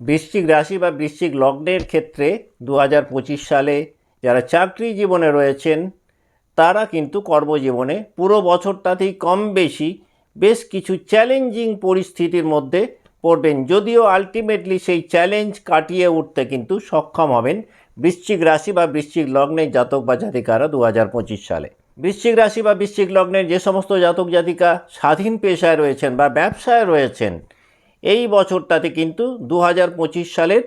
বৃশ্চিক রাশি বা বৃশ্চিক লগ্নের ক্ষেত্রে দু হাজার পঁচিশ সালে যারা চাকরি জীবনে রয়েছেন, তারা কিন্তু কর্মজীবনে পুরো বছরটাতেই কম বেশি বেশ কিছু চ্যালেঞ্জিং পরিস্থিতির মধ্যে পড়বেন। যদিও আলটিমেটলি সেই চ্যালেঞ্জ কাটিয়ে উঠতে কিন্তু সক্ষম হবেন বৃশ্চিক রাশি বা বৃশ্চিক লগ্নের জাতক বা জাতিকারা দু হাজার পঁচিশ সালে। বৃশ্চিক রাশি বা বৃশ্চিক লগ্নের যে সমস্ত জাতক জাতিকা স্বাধীন পেশায় রয়েছেন বা ব্যবসায় রয়েছেন এই বছরটাতে কিন্তু দু হাজার পঁচিশ সালের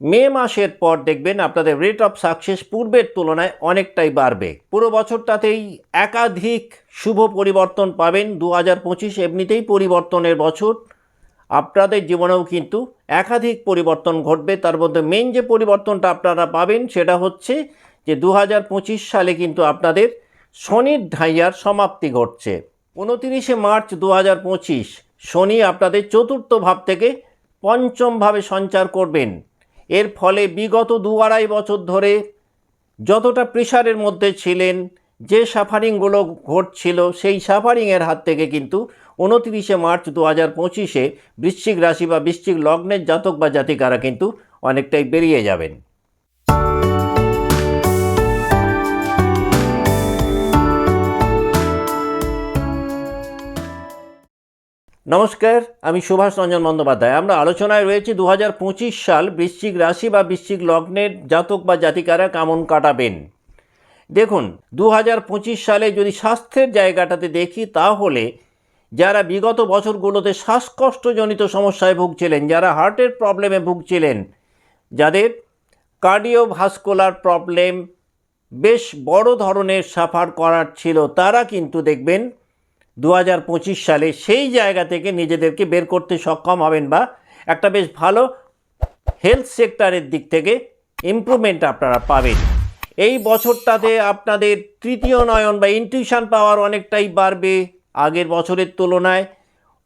মে মাসের পর দেখবেন আপনাদের রেট অফ সাকসেস পূর্বের তুলনায় অনেকটাই বাড়বে। পুরো বছরটাতেই একাধিক শুভ পরিবর্তন পাবেন। দু হাজার পঁচিশ এমনিতেই পরিবর্তনের বছর। আপনাদের জীবনেও কিন্তু একাধিক পরিবর্তন ঘটবে। তার মধ্যে মেন যে পরিবর্তনটা আপনারা পাবেন সেটা হচ্ছে যে দু হাজার পঁচিশ সালে কিন্তু আপনাদের শনির ঢাইয়ার সমাপ্তি ঘটছে। উনতিরিশে মার্চ দু হাজার পঁচিশ শনি আপনাদের চতুর্থ ভাব থেকে পঞ্চমভাবে সঞ্চার করবেন। এর ফলে বিগত দু আড়াই বছর ধরে যতটা প্রেশারের মধ্যে ছিলেন, যে সাফারিংগুলো ঘটছিল, সেই সাফারিংয়ের হাত থেকে কিন্তু উনতিরিশে মার্চ দু হাজার পঁচিশে বৃশ্চিক রাশি বা বৃশ্চিক লগ্নের জাতক বা জাতিকারা কিন্তু অনেকটাই বেরিয়ে যাবেন। নমস্কার, আমি সুভাষ রঞ্জন বন্দ্যোপাধ্যায়। আমরা আলোচনায় রয়েছি দু হাজার পঁচিশ সাল বৃশ্চিক রাশি বা বৃশ্চিক লগ্নের জাতক বা জাতিকারা কেমন কাটাবেন। দেখুন দু হাজার পঁচিশ সালে যদি স্বাস্থ্যের জায়গাটাতে দেখি, তাহলে যারা বিগত বছরগুলোতে শ্বাসকষ্টজনিত সমস্যায় ভুগছিলেন, যারা হার্টের প্রবলেমে ভুগছিলেন, যাদের কার্ডিওভাস্কুলার প্রবলেম বেশ বড় ধরনের সাফার করার ছিল, তারা কিন্তু দেখবেন দু হাজার পঁচিশ সালে সেই জায়গা থেকে নিজেদেরকে বের করতে সক্ষম হবেন বা একটা বেশ ভালো হেলথ সেক্টরের দিক থেকে ইমপ্রুভমেন্ট আপনারা পাবেন। এই বছরটাতে আপনাদের তৃতীয় নয়ন বা ইনটিউশন পাওয়ার অনেকটাই বাড়বে আগের বছরের তুলনায়।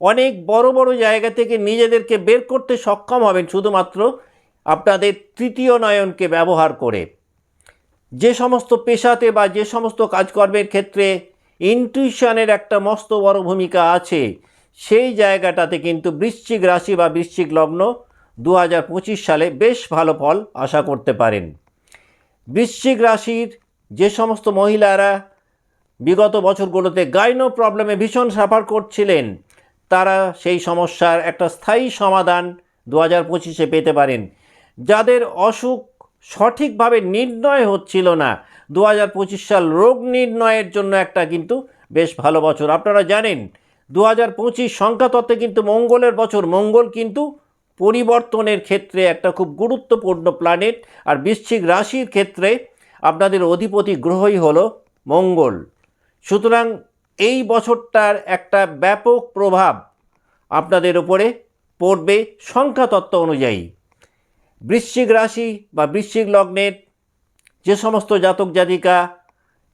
অনেক বড় বড় জায়গা থেকে নিজেদেরকে বের করতে সক্ষম হবেন শুধুমাত্র আপনাদের তৃতীয় নয়নকে ব্যবহার করে। যে সমস্ত পেশাতে বা যে সমস্ত কাজকর্মের ক্ষেত্রে ইনটিউশনের একটা মস্ত বড় ভূমিকা আছে। সেই জায়গাটাতে কিন্তু বৃশ্চিক রাশি বা বৃশ্চিক লগ্ন দু হাজার পঁচিশ সালে বেশ ভালো ফল আশা করতে পারেন। বৃশ্চিক রাশির যে সমস্ত মহিলারা বিগত বছরগুলোতে গাইনো প্রবলেমে ভীষণ সাফার করছিলেন, তারা সেই সমস্যার একটা স্থায়ী সমাধান দু হাজার পঁচিশে পেতে পারেন। যাদের অসুখ সঠিকভাবে নির্ণয় হচ্ছিল না। দু হাজার পঁচিশ সাল রোগ নির্ণয়ের জন্য একটা কিন্তু বেশ ভালো বছর। আপনারা জানেন দু হাজার পঁচিশ সংখ্যাতত্ত্বে কিন্তু মঙ্গলের বছর। মঙ্গল কিন্তু পরিবর্তনের ক্ষেত্রে একটা খুব গুরুত্বপূর্ণ প্ল্যানেট আর বৃশ্চিক রাশির ক্ষেত্রে আপনাদের অধিপতি গ্রহই হলো মঙ্গল। সুতরাং এই বছরটার একটা ব্যাপক প্রভাব আপনাদের উপরে পড়বে সংখ্যাতত্ত্ব অনুযায়ী। বৃশ্চিক রাশি বা বৃশ্চিক লগ্নের যে সমস্ত জাতক জাতিকা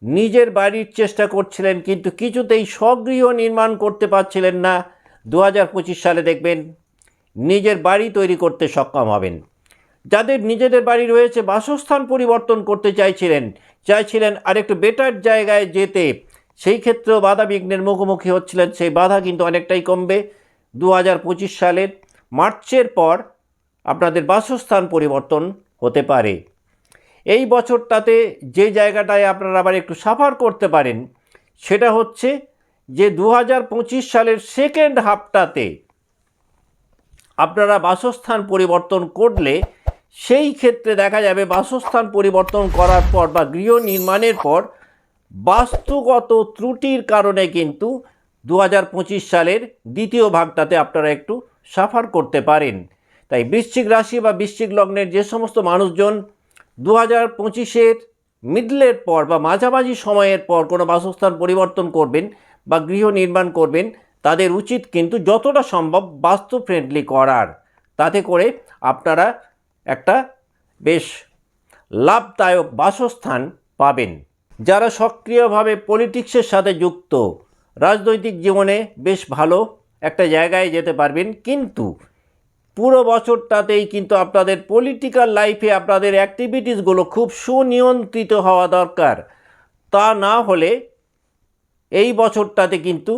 নিজের বাড়ির চেষ্টা করছিলেন কিন্তু কিছুতেই স্বগৃহ নির্মাণ করতে পারছিলেন না দু হাজার পঁচিশ সালে দেখবেন নিজের বাড়ি তৈরি করতে সক্ষম হবেন। যাদের নিজেদের বাড়ি রয়েছে, বাসস্থান পরিবর্তন করতে চাইছিলেন চাইছিলেন আরেকটু বেটার জায়গায় যেতে, সেই ক্ষেত্রেও বাধা বিঘ্নের মুখোমুখি হচ্ছিলেন, সেই বাধা কিন্তু অনেকটাই কমবে। দু হাজার পঁচিশ সালের মার্চের পর আপনাদের বাসস্থান পরিবর্তন হতে পারে। এই বছরটাতে যে জায়গাটায় আপনারা আবার একটু সাফার করতে পারেন, সেটা হচ্ছে যে দু হাজার পঁচিশ সালের সেকেন্ড হাফটাতে আপনারা বাসস্থান পরিবর্তন করলে সেই ক্ষেত্রে দেখা যাবে বাসস্থান পরিবর্তন করার পর বা গৃহ নির্মাণের পর বাস্তুগত ত্রুটির কারণে কিন্তু দু হাজার পঁচিশ সালের দ্বিতীয় ভাগটাতে আপনারা একটু সাফার করতে পারেন। তাই বৃশ্চিক রাশি বা বৃশ্চিক লগ্নের যে সমস্ত মানুষজন দু হাজার পঁচিশের মিডলের পর বা মাঝামাঝি সময়ের পর কোনো বাসস্থান পরিবর্তন করবেন বা গৃহ নির্মাণ করবেন, তাদের উচিত কিন্তু যতটা সম্ভব বাস্তু ফ্রেন্ডলি করার। তাতে করে আপনারা একটা বেশ লাভদায়ক বাসস্থান পাবেন। যারা সক্রিয়ভাবে পলিটিক্সের সাথে যুক্ত, রাজনৈতিক জীবনে বেশ ভালো একটা জায়গায় যেতে পারবেন, কিন্তু পুরো বছরটাতেই কিন্তু আপনাদের পলিটিক্যাল লাইফে আপনাদের অ্যাক্টিভিটিসগুলো খুব সুনিয়ন্ত্রিত হওয়া দরকার। তা না হলে এই বছরটাতে কিন্তু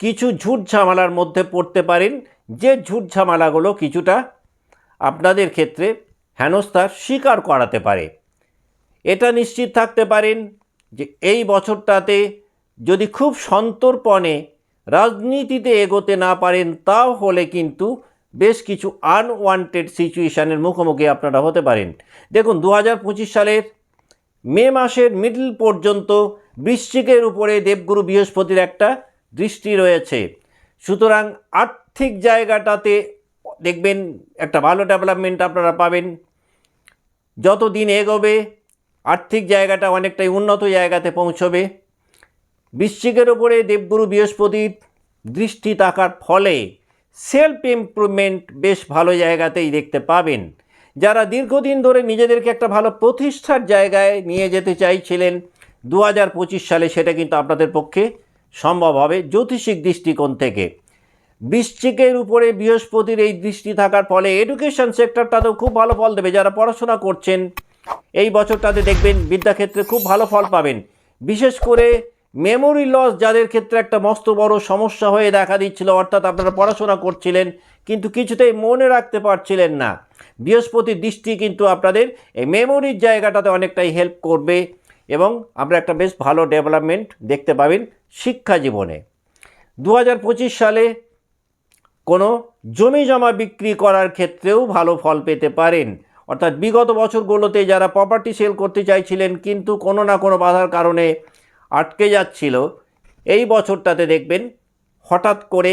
কিছু ঝুট ঝামেলার মধ্যে পড়তে পারেন। যে ঝুট ঝামেলাগুলো কিছুটা আপনাদের ক্ষেত্রে হেনস্থার স্বীকার করাতে পারে। এটা নিশ্চিত থাকতে পারেন যে এই বছরটাতে যদি খুব সন্তর্পণে রাজনীতিতে এগোতে না পারেন তাও হলে কিন্তু বেশ কিছু আনওয়ান্টেড সিচুয়েশানের মুখোমুখি আপনারা হতে পারেন। দেখুন দু হাজার পঁচিশ সালের মে মাসের মিডল পর্যন্ত বৃশ্চিকের উপরে দেবগুরু বৃহস্পতির একটা দৃষ্টি রয়েছে। সুতরাং আর্থিক জায়গাটাতে দেখবেন একটা ভালো ডেভেলপমেন্ট আপনারা পাবেন। যত দিন এগোবে, আর্থিক জায়গাটা অনেকটাই উন্নত জায়গাতে পৌঁছবে। বৃশ্চিকের ওপরে দেবগুরু বৃহস্পতির দৃষ্টি থাকার ফলে সেলফ ইমপ্রুভমেন্ট বেশ ভালো জায়গাতেই দেখতে পাবেন। যারা দীর্ঘদিন ধরে নিজেদেরকে একটা ভালো প্রতিষ্ঠার জায়গায় নিয়ে যেতে চাইছিলেন দু হাজার পঁচিশ সালে সেটা কিন্তু আপনাদের পক্ষে সম্ভব হবে জ্যোতিষিক দৃষ্টিকোণ থেকে। বৃশ্চিকের উপরে বৃহস্পতির এই দৃষ্টি থাকার ফলে এডুকেশন সেক্টরটাতেও খুব ভালো ফল দেবে। যারা পড়াশোনা করছেন, এই বছরটাতে দেখবেন বিদ্যাক্ষেত্রে খুব ভালো ফল পাবেন। বিশেষ করে মেমোরি লস যাদের ক্ষেত্রে একটা মস্ত বড় সমস্যা হয়ে দেখা দিচ্ছিল, অর্থাৎ আপনারা পড়াশোনা করছিলেন, কিন্তু কিছুতেই মনে রাখতে পারছিলেন না। বৃহস্পতির দৃষ্টি কিন্তু আপনাদের এই মেমোরির জায়গাটাতে অনেকটাই হেল্প করবে এবং আমরা একটা বেশ ভালো ডেভেলপমেন্ট দেখতে পাবেন শিক্ষা জীবনে। দু হাজার পঁচিশ সালে কোনো জমি জমা বিক্রি করার ক্ষেত্রেও ভালো ফল পেতে পারেন। অর্থাৎ বিগত বছরগুলোতে যারা প্রপার্টি সেল করতে চাইছিলেন, কিন্তু কোনো না কোনো বাধার কারণে আটকে যাচ্ছিল। এই বছরটাতে দেখবেন হঠাৎ করে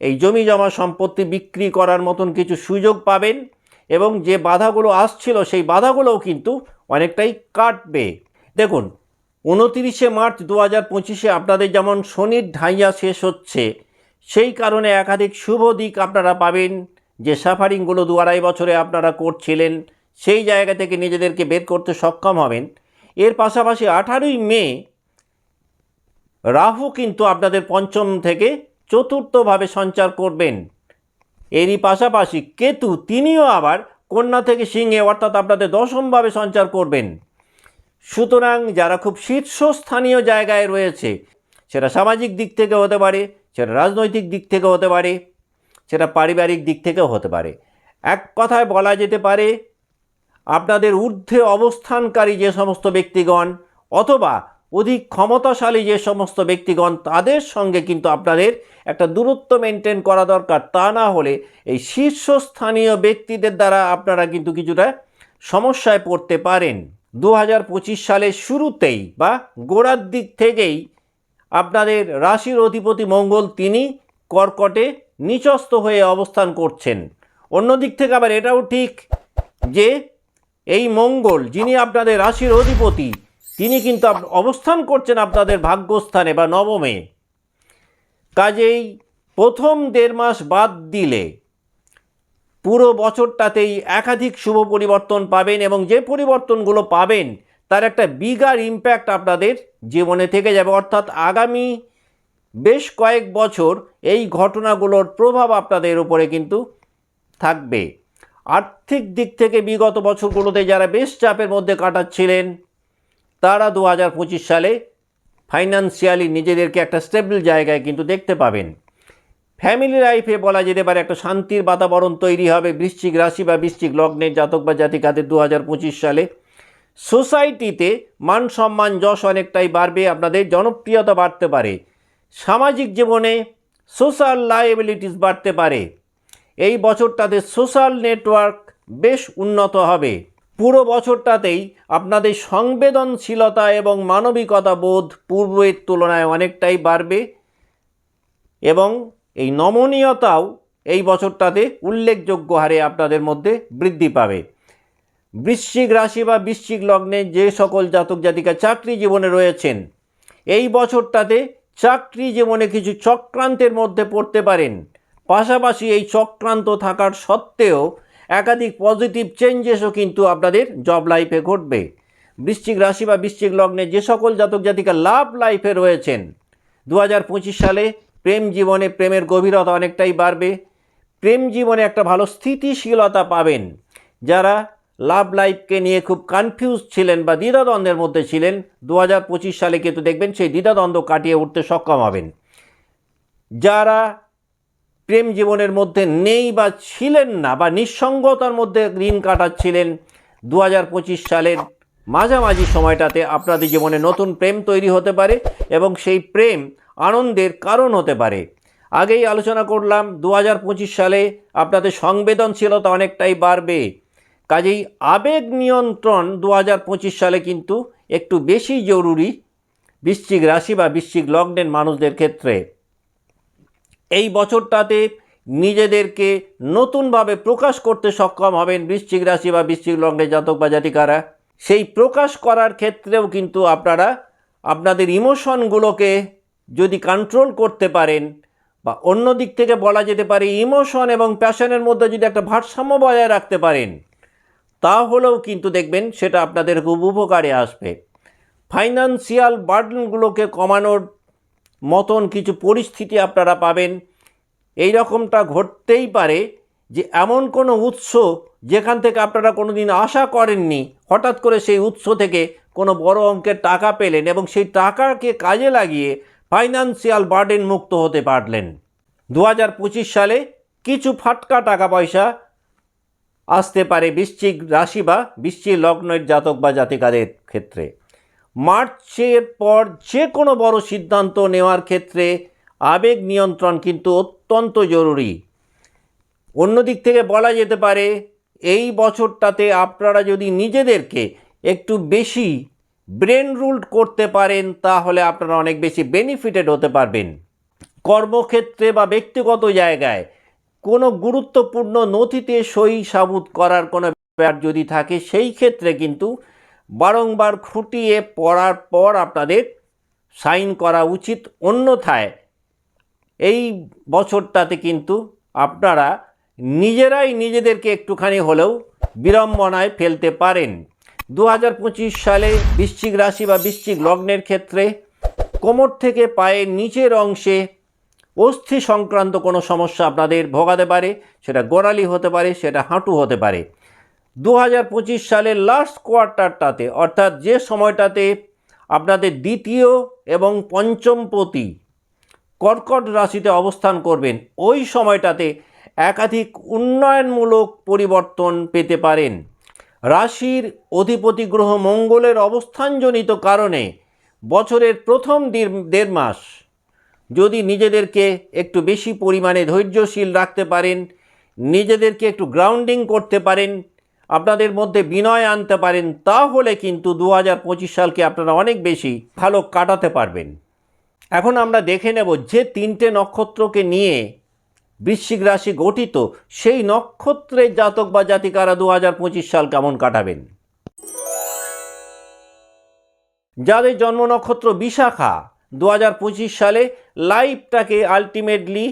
এই জমি জমা সম্পত্তি বিক্রি করার মতন কিছু সুযোগ পাবেন এবং যে বাধাগুলো আসছিল সেই বাধাগুলোও কিন্তু অনেকটাই কাটবে। দেখুন, উনতিরিশে মার্চ দু হাজার পঁচিশে আপনাদের যেমন শনির ঢাইয়া শেষ হচ্ছে, সেই কারণে একাধিক শুভ দিক আপনারা পাবেন। যে সাফারিংগুলো দু আড়াই বছরে আপনারা করছিলেন, সেই জায়গা থেকে নিজেদেরকে বের করতে সক্ষম হবেন। এর পাশাপাশি আঠারোই মে রাহু কিন্তু আপনাদের পঞ্চম থেকে চতুর্থভাবে সঞ্চার করবেন। এরই পাশাপাশি কেতু, তিনিও আবার কন্যা থেকে সিংহে, অর্থাৎ আপনাদের দশমভাবে সঞ্চার করবেন। সুতরাং যারা খুব শীর্ষস্থানীয় জায়গায় রয়েছে, সেটা সামাজিক দিক থেকে হতে পারে, সেটা রাজনৈতিক দিক থেকে হতে পারে, সেটা পারিবারিক দিক থেকেও হতে পারে। এক কথায় বলা যেতে পারে, আপনাদের ঊর্ধ্বে অবস্থানকারী যে সমস্ত ব্যক্তিগণ, অথবা অধিক ক্ষমতাশালী যে সমস্ত ব্যক্তিগণ, তাদের সঙ্গে কিন্তু আপনাদের একটা দূরত্ব মেনটেন করা দরকার। তা না হলে এই শীর্ষস্থানীয় ব্যক্তিদের দ্বারা আপনারা কিন্তু কিছুটা সমস্যায় পড়তে পারেন। দু হাজার পঁচিশ সালের শুরুতেই বা গোড়ার দিক থেকেই আপনাদের রাশির অধিপতি মঙ্গল তিনি কর্কটে নিচস্থ হয়ে অবস্থান করছেন। অন্যদিক থেকে আবার এটাও ঠিক যে এই মঙ্গল যিনি আপনাদের রাশির অধিপতি তিনি কিন্তু অবস্থান করছেন আপনাদের ভাগ্যস্থানে বা নবমে। কাজেই প্রথম দেড় মাস বাদ দিলে পুরো বছরটাতেই একাধিক শুভ পরিবর্তন পাবেন এবং যে পরিবর্তনগুলো পাবেন, তার একটা বিগার ইম্প্যাক্ট আপনাদের জীবনে থেকে যাবে। অর্থাৎ আগামী বেশ কয়েক বছর এই ঘটনাগুলোর প্রভাব আপনাদের উপরে কিন্তু থাকবে। আর্থিক দিক থেকে বিগত বছরগুলোতে যারা বেশ চাপের মধ্যে কাটাচ্ছিলেন তারা দু হাজার পঁচিশ সালে ফাইন্যান্সিয়ালি নিজেদেরকে একটা স্টেবল জায়গায় কিন্তু দেখতে পাবেন। ফ্যামিলি লাইফে বলা যেতে পারে একটা শান্তির বাতাবরণ তৈরি হবে বৃশ্চিক রাশি বা বৃশ্চিক লগ্নের জাতক বা জাতিকাদের দু হাজার পঁচিশ সালে। সোসাইটিতে মান সম্মান যশ অনেকটাই বাড়বে, আপনাদের জনপ্রিয়তা বাড়তে পারে। সামাজিক জীবনে সোশ্যাল লাইবিলিটিস বাড়তে পারে। এই বছরটাতে সোশ্যাল নেটওয়ার্ক বেশ উন্নত হবে। পুরো বছরটাতেই আপনাদের সংবেদনশীলতা এবং মানবিকতা বোধ পূর্বের তুলনায় অনেকটাই বাড়বে এবং এই নমনীয়তাও এই বছরটাতে উল্লেখযোগ্য হারে আপনাদের মধ্যে বৃদ্ধি পাবে। বৃশ্চিক রাশি বা বৃশ্চিক লগ্নে যে সকল জাতক জাতিকা চাকরি জীবনে রয়েছেন, এই বছরটাতে চাকরি জীবনে কিছু চক্রান্তের মধ্যে পড়তে পারেন। পাশাপাশি এই চক্রান্ত থাকার সত্ত্বেও একাধিক পজিটিভ চেঞ্জেসও কিন্তু আপনাদের জব লাইফে ঘটবে। বৃশ্চিক রাশি বা বৃশ্চিক লগ্নে যে সকল জাতক জাতিকা লাভ লাইফে রয়েছেন দু হাজার পঁচিশ সালে প্রেম জীবনে প্রেমের গভীরতা অনেকটাই বাড়বে। প্রেম জীবনে একটা ভালো স্থিতিশীলতা পাবেন। যারা লাভ লাইফকে নিয়ে খুব কনফিউজ ছিলেন বা দ্বিধাদ্বন্দ্বের মধ্যে ছিলেন দু হাজার পঁচিশ সালে কিন্তু দেখবেন সেই দ্বিধাদ্বন্দ্ব কাটিয়ে উঠতে সক্ষম হবেন। যারা প্রেম জীবনের মধ্যে নেই বা ছিলেন না বা নিঃসঙ্গতার মধ্যে দিন কাটাচ্ছিলেন দু হাজার পঁচিশ সালের মাঝামাঝি সময়টাতে আপনাদের জীবনে নতুন প্রেম তৈরি হতে পারে এবং সেই প্রেম আনন্দের কারণ হতে পারে। আগেই আলোচনা করলাম দু হাজার পঁচিশ সালে আপনাদের সংবেদনশীলতা অনেকটাই বাড়বে। কাজেই আবেগ নিয়ন্ত্রণ দু হাজার পঁচিশ সালে কিন্তু একটু বেশি জরুরি। বৃশ্চিক রাশি বা বৃশ্চিক লগ্নের মানুষদের ক্ষেত্রে। এই বছরটাতে নিজেদেরকে নতুনভাবে প্রকাশ করতে সক্ষম হবেন বৃশ্চিক রাশি বা বৃশ্চিক লগ্নের জাতক বা জাতিকারা। সেই প্রকাশ করার ক্ষেত্রেও কিন্তু আপনারা আপনাদের ইমোশনগুলোকে যদি কন্ট্রোল করতে পারেন বা অন্য দিক থেকে বলা যেতে পারে ইমোশন এবং প্যাশনের মধ্যে যদি একটা ভারসাম্য বজায় রাখতে পারেন, তাহলেও কিন্তু দেখবেন সেটা আপনাদের খুব উপকারে আসবে। ফাইন্যান্সিয়াল বার্ডেনগুলোকে কমানোর মতন কিছু পরিস্থিতি আপনারা পাবেন। এই রকমটা ঘটতেই পারে যে এমন কোনো উৎস যেখান থেকে আপনারা কোনো দিন আশা করেননি, হঠাৎ করে সেই উৎস থেকে কোনো বড় অঙ্কের টাকা পেলেন এবং সেই টাকাকে কাজে লাগিয়ে ফাইন্যান্সিয়াল বার্ডেন মুক্ত হতে পারলেন। দু হাজার পঁচিশ সালে কিছু ফাটকা টাকা পয়সা আসতে পারে বৃশ্চিক রাশি বা বৃশ্চিক লগ্নের জাতক বা জাতিকাদের ক্ষেত্রে। মার্চের পর যে কোনো বড় সিদ্ধান্ত নেওয়ার ক্ষেত্রে আবেগ নিয়ন্ত্রণ কিন্তু অত্যন্ত জরুরি। অন্য দিক থেকে বলা যেতে পারে, এই বছরটাতে আপনারা যদি নিজেদেরকে একটু বেশি ব্রেন রুলড করতে পারেন, তাহলে আপনারা অনেক বেশি বেনিফিটেড হতে পারবেন। কর্মক্ষেত্রে বা ব্যক্তিগত জায়গায় কোনো গুরুত্বপূর্ণ নথিতে সই সাবুত করার কোনো ব্যাপার যদি থাকে, সেই ক্ষেত্রে কিন্তু বারংবার খুঁটিয়ে পড়ার পর আপনাদের সাইন করা উচিত। অন্যথায় এই বছরটাতে কিন্তু আপনারা নিজেরাই নিজেদেরকে একটুখানি হলেও বিড়ম্বনায় ফেলতে পারেন। দু হাজার পঁচিশ সালে বৃশ্চিক রাশি বা বৃশ্চিক লগ্নের ক্ষেত্রে কোমর থেকে পায়ের নিচের অংশে অস্থি সংক্রান্ত কোনো সমস্যা আপনাদের ভোগাতে পারে, সেটা গোড়ালি হতে পারে, সেটা হাঁটু হতে পারে। দু হাজার পঁচিশ সালের লাস্ট কোয়ার্টারটাতে অর্থাৎ যে সময়টাতে আপনাদের দ্বিতীয় এবং পঞ্চমপতি কর্কট রাশিতে অবস্থান করবেন, ওই সময়টাতে একাধিক উন্নয়নমূলক পরিবর্তন পেতে পারেন। রাশির অধিপতি গ্রহ মঙ্গলের অবস্থানজনিত কারণে বছরের প্রথম দেড়- দেড় মাস যদি নিজেদেরকে একটু বেশি পরিমাণে ধৈর্যশীল রাখতে পারেন, নিজেদেরকে একটু গ্রাউন্ডিং করতে পারেন আপনাদের মধ্যে বিনয় আনতে পারেন, তাহলে কিন্তু দু হাজার পঁচিশ সালকে আপনারা অনেক বেশি ভালো কাটাতে পারবেন। এখন আমরা দেখে নেব যে তিনটে নক্ষত্রকে নিয়ে বৃশ্চিক রাশি গঠিত সেই নক্ষত্রের জাতক বা জাতিকারা দু হাজার পঁচিশ সাল কেমন কাটাবেন। যাদের জন্ম নক্ষত্র বিশাখা দু হাজার পঁচিশ সালে লাইফটাকে আলটিমেটলি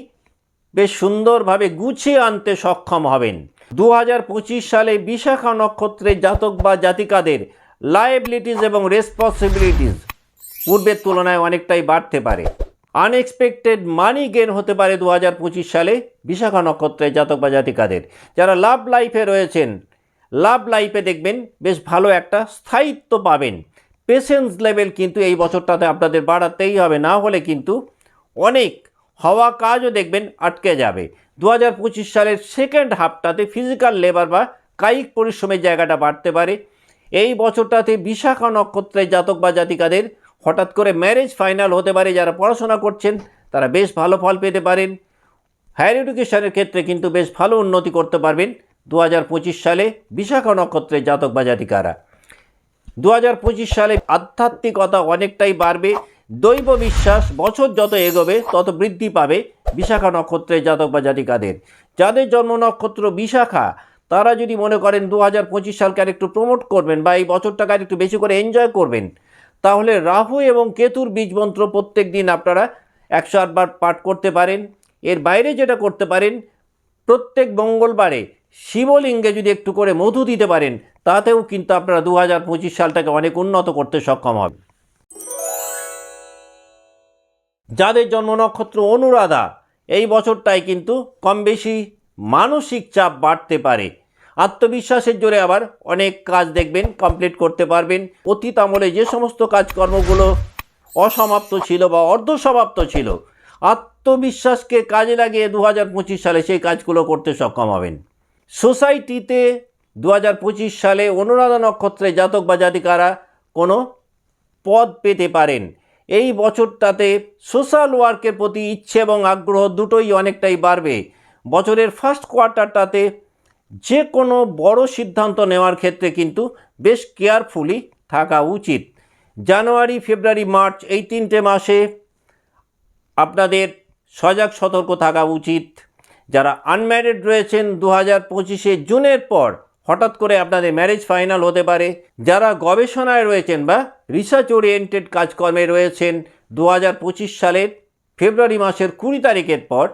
বেশ সুন্দরভাবে গুছিয়ে আনতে সক্ষম হবেন। দু হাজার পঁচিশ সালে বিশাখা নক্ষত্রের জাতক বা জাতিকাদের লাইবিলিটিস এবং রেসপন্সিবিলিটিস পূর্বের তুলনায় অনেকটাই বাড়তে পারে। আনএক্সপেক্টেড মানি গেন হতে পারে দু হাজার পঁচিশ সালে বিশাখা নক্ষত্রের জাতক বা জাতিকাদের। যারা লাভ লাইফে রয়েছেন লাভ লাইফে দেখবেন বেশ ভালো একটা স্থায়িত্ব পাবেন। পেশেন্স লেভেল কিন্তু এই বছরটাতে আপনাদের বাড়াতেই হবে, না হলে কিন্তু অনেক হওয়া কাজও দেখবেন আটকে যাবে। দু হাজার পঁচিশ সালের সেকেন্ড হাফটাতে ফিজিক্যাল লেবার বা কায়িক পরিশ্রমের জায়গাটা বাড়তে পারে। এই বছরটাতে বিশাখা নক্ষত্রের জাতক বা জাতিকাদের হঠাৎ করে ম্যারেজ ফাইনাল হতে পারে, যারা পড়াশোনা করছেন, তারা বেশ ভালো ফল পেতে পারেন। হায়ার এডুকেশনের ক্ষেত্রে কিন্তু বেশ ভালো উন্নতি করতে পারবেন দু হাজার পঁচিশ সালে বিশাখা নক্ষত্রের জাতক বা জাতিকারা। দু হাজার পঁচিশ সালে আধ্যাত্মিকতা অনেকটাই বাড়বে দৈব বিশ্বাস, বছর যত এগোবে, তত বৃদ্ধি পাবে বিশাখা নক্ষত্রের জাতক বা জাতিকাদের। যাদের জন্ম নক্ষত্র বিশাখা, তারা যদি মনে করেন দু হাজার পঁচিশ সালকে আর একটু প্রমোট করবেন বা এই বছরটাকে আর একটু বেশি করে এনজয় করবেন, তাহলে রাহু এবং কেতুর বীজ মন্ত্র প্রত্যেক দিন আপনারা একশো আটবার পাঠ করতে পারেন। এর বাইরে যেটা করতে পারেন, প্রত্যেক মঙ্গলবারে শিবলিঙ্গে যদি একটু করে মধু দিতে পারেন, তাতেও কিন্তু আপনারা দু হাজার পঁচিশ সালটাকে অনেক উন্নত করতে সক্ষম হবে যাদের জন্ম নক্ষত্র অনুরাধা, এই বছরটায় কিন্তু কম বেশি মানসিক চাপ বাড়তে পারে। আত্মবিশ্বাসের জোরে আবার অনেক কাজ দেখবেন কমপ্লিট করতে পারবেন। অতীত আমলে যে সমস্ত কাজকর্মগুলো অসমাপ্ত ছিল বা অর্ধসমাপ্ত ছিল, আত্মবিশ্বাসকে কাজে লাগিয়ে দু পঁচিশ সালে সেই কাজগুলো করতে সক্ষম হবেন। সোসাইটিতে দু হাজার পঁচিশ সালে অনুরাধা নক্ষত্রে জাতক বা জাতিকারা কোনো পদ পেতে পারেন। এই বছরটাতে সোশ্যাল ওয়ার্কের প্রতি ইচ্ছে এবং আগ্রহ দুটোই অনেকটাই বাড়বে। বছরের ফার্স্ট কোয়ার্টারটাতে যে কোনো বড় সিদ্ধান্ত নেওয়ার ক্ষেত্রে কিন্তু বেশ কেয়ারফুলি থাকা উচিত। জানুয়ারি, ফেব্রুয়ারি, মার্চ এই তিনটে মাসে আপনাদের সজাগ সতর্ক থাকা উচিত। যারা আনম্যারিড রয়েছেন দু হাজার পঁচিশে জুনের পর হঠাৎ করে আপনাদের ম্যারেজ ফাইনাল হতে পারে। যারা গবেষণায় রয়েছেন বা রিসার্চ ওরিয়েন্টেড কাজকর্মে রয়েছেন দু হাজার পঁচিশ সালের ফেব্রুয়ারি মাসের কুড়ি তারিখের পর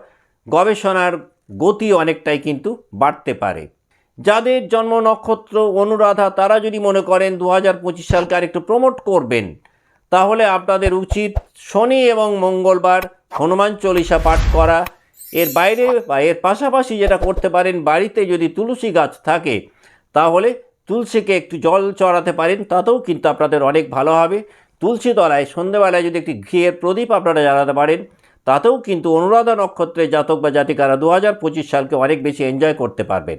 গবেষণার গতি অনেকটাই কিন্তু বাড়তে পারে। যাদের জন্ম নক্ষত্র অনুরাধা, তারা যদি মনে করেন দু হাজার পঁচিশ সালকে আরেকটু প্রমোট করবেন, তাহলে আপনাদের উচিত শনি এবং মঙ্গলবার হনুমান চল্লিশা পাঠ করা এর বাইরে বা এর পাশাপাশি যেটা করতে পারেন, বাড়িতে যদি তুলসী গাছ থাকে, তাহলে তুলসীকে একটু জল চড়াতে পারেন, তাতেও কিন্তু আপনাদের অনেক ভালো হবে। তুলসী তলায় সন্ধেবেলায় যদি একটি ঘিয়ের প্রদীপ আপনারা জ্বালাতে পারেন, তাতেও কিন্তু অনুরাধা নক্ষত্রের জাতক বা জাতিকারা দু হাজার পঁচিশ সালকে অনেক বেশি এনজয় করতে পারবেন।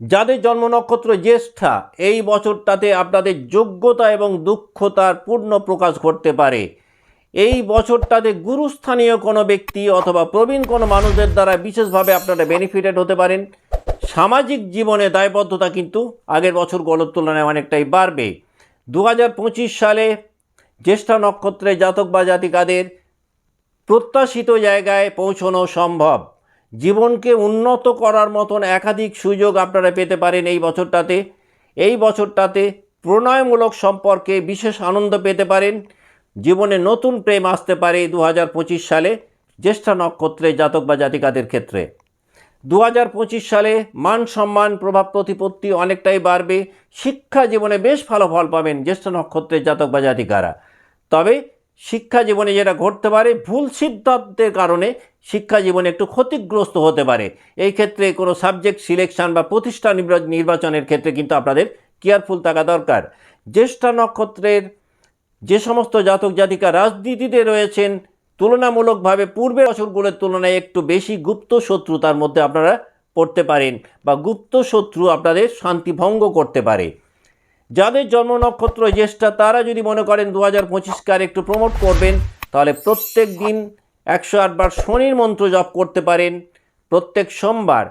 যাদের জন্ম নক্ষত্র জ্যেষ্ঠা, এই বছরটাতে আপনাদের যোগ্যতা এবং দক্ষতার পূর্ণ প্রকাশ ঘটতে পারে। এই বছরটাতে গুরুস্থানীয় কোনো ব্যক্তি অথবা প্রবীণ কোনো মানুষদের দ্বারা বিশেষভাবে আপনারা বেনিফিটেড হতে পারেন। সামাজিক জীবনে দায়বদ্ধতা কিন্তু আগের বছর বছরগুলোর তুলনায় অনেকটাই বাড়বে। দু হাজার পঁচিশ সালে জ্যেষ্ঠা নক্ষত্রে জাতক বা জাতিকাদের প্রত্যাশিত জায়গায় পৌঁছানো সম্ভব। জীবনকে উন্নত করার মতন একাধিক সুযোগ আপনারা পেতে পারেন এই বছরটাতে। এই বছরটাতে প্রণয়মূলক সম্পর্কে বিশেষ আনন্দ পেতে পারেন। জীবনে নতুন প্রেম আসতে পারে দু হাজার পঁচিশ সালে জ্যেষ্ঠা নক্ষত্রে জাতক বা জাতিকাদের ক্ষেত্রে। দু হাজার পঁচিশ সালে মান সম্মান, প্রভাব প্রতিপত্তি অনেকটাই বাড়বে। শিক্ষা জীবনে বেশ ভালো ফল পাবেন জ্যেষ্ঠ নক্ষত্রের জাতক বা জাতিকারা। তবে শিক্ষা জীবনে যেটা ঘটতে পারে, ভুল সিদ্ধান্তের কারণে শিক্ষা জীবনে একটু ক্ষতিগ্রস্ত হতে পারে। এই ক্ষেত্রে কোনো সাবজেক্ট সিলেকশন বা প্রতিষ্ঠান নির্বাচনের ক্ষেত্রে কিন্তু আপনাদের কেয়ারফুল থাকা দরকার। জ্যেষ্ঠা নক্ষত্রের যে সমস্ত জাতক জাতিকা রাজনীতিতে রয়েছেন, তুলনামূলকভাবে পূর্বের বছরগুলোর তুলনায় একটু বেশি গুপ্ত শত্রুতার মধ্যে আপনারা পড়তে পারেন বা গুপ্ত শত্রু আপনাদের শান্তিভঙ্গ করতে পারে। যাদের জন্ম নক্ষত্র জ্যেষ্ঠা, তারা যদি মনে করেন দু হাজার পঁচিশকে আর একটু প্রমোট করবেন, তাহলে প্রত্যেক দিন একশো আটবার শনির মন্ত্র জপ করতে পারেন। প্রত্যেক সোমবার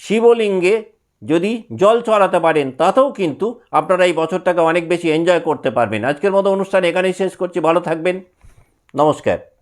শিবলিঙ্গে যদি জল চড়াতে পারেন, তাতেও কিন্তু আপনারা এই বছরটাকে অনেক বেশি এনজয় করতে পারবেন। আজকের মতো অনুষ্ঠান এখানেই শেষ করছি। ভালো থাকবেন। নমস্কার।